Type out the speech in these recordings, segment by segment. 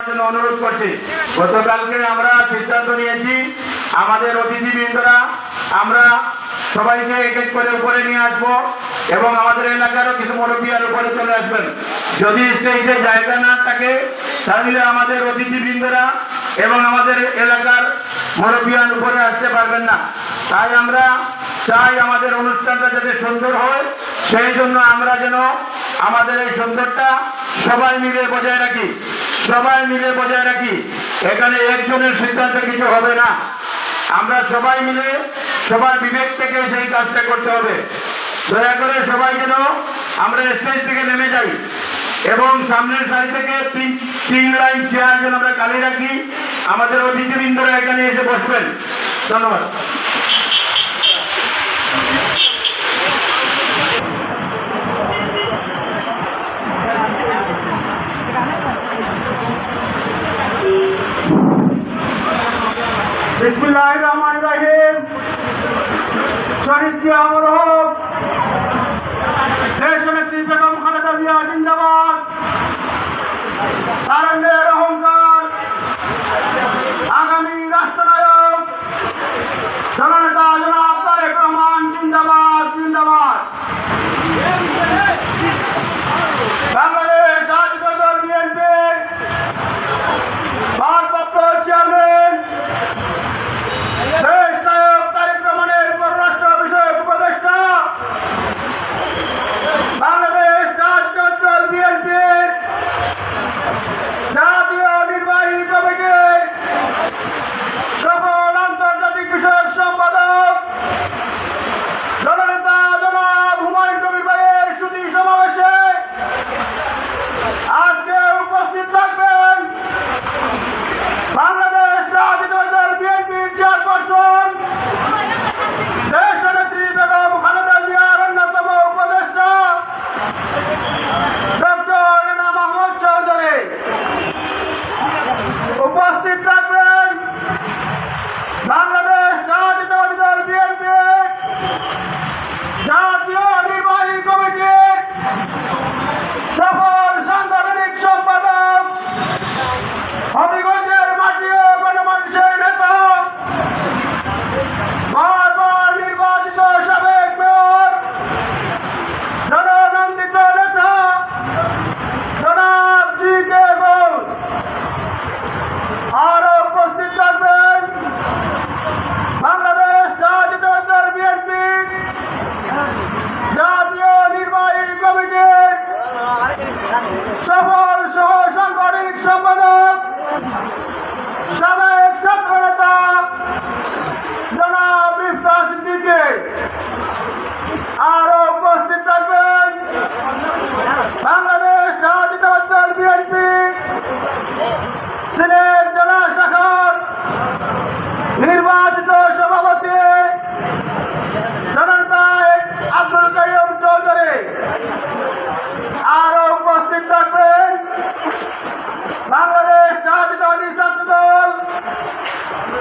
অনুরোধ করছি। গতকালকে আমরা সিদ্ধান্ত নিয়েছি, আমাদের অতিথিবৃন্দরা, আমরা সবাইকে এক এক করে উপরে নিয়ে আসব এবং আমাদের এলাকারও কিছু মুরব্বীর উপরে চলে আসবেন। যদি স্টেজে জায়গা না থাকে, তাহলে আমাদের অতিথিবৃন্দরা এবং আমাদের এলাকার মুরব্বীর উপরে আসতে পারবেন না। তাই আমরা চাই আমাদের অনুষ্ঠানটা যাতে সুন্দর হয়। সেই জন্য আমরা যেন আমাদের এই সুন্দরটা সবাই মিলে বজায় রাখি। সবাই মিলে বজায় রাখি। এখানে একজনের সিদ্ধান্ত কিছু হবে না। আমরা সবাই মিলে সবার বিবেক থেকে সেই কাজটা করতে হবে। দয়া করে সবাই যেন আমরা স্টেজ থেকে নেমে যাই। এবং সামনের সারি থেকে তিন তিন লাইন চেয়ার যেন আমরা খালি রাখি। আমাদের অতিথিবৃন্দরা এখানে এসে বসবেন। ধন্যবাদ। বিসমিল্লাহ রহমান রাহিম। জিন্দাবাদ। Bravo!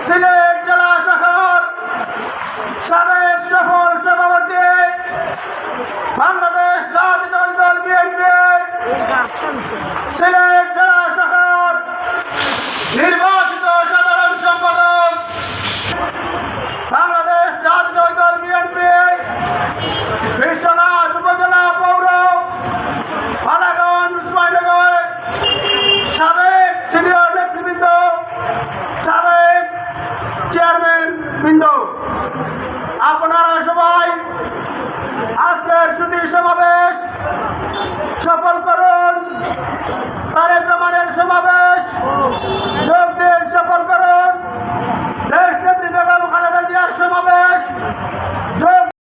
সিলেট জেলা শহর সাবেক সফল সভাপতি বাংলাদেশ জাতীয় দল বিএনপি সবাই আজকের সুদী সমাবেশ সফল করুন। তারেক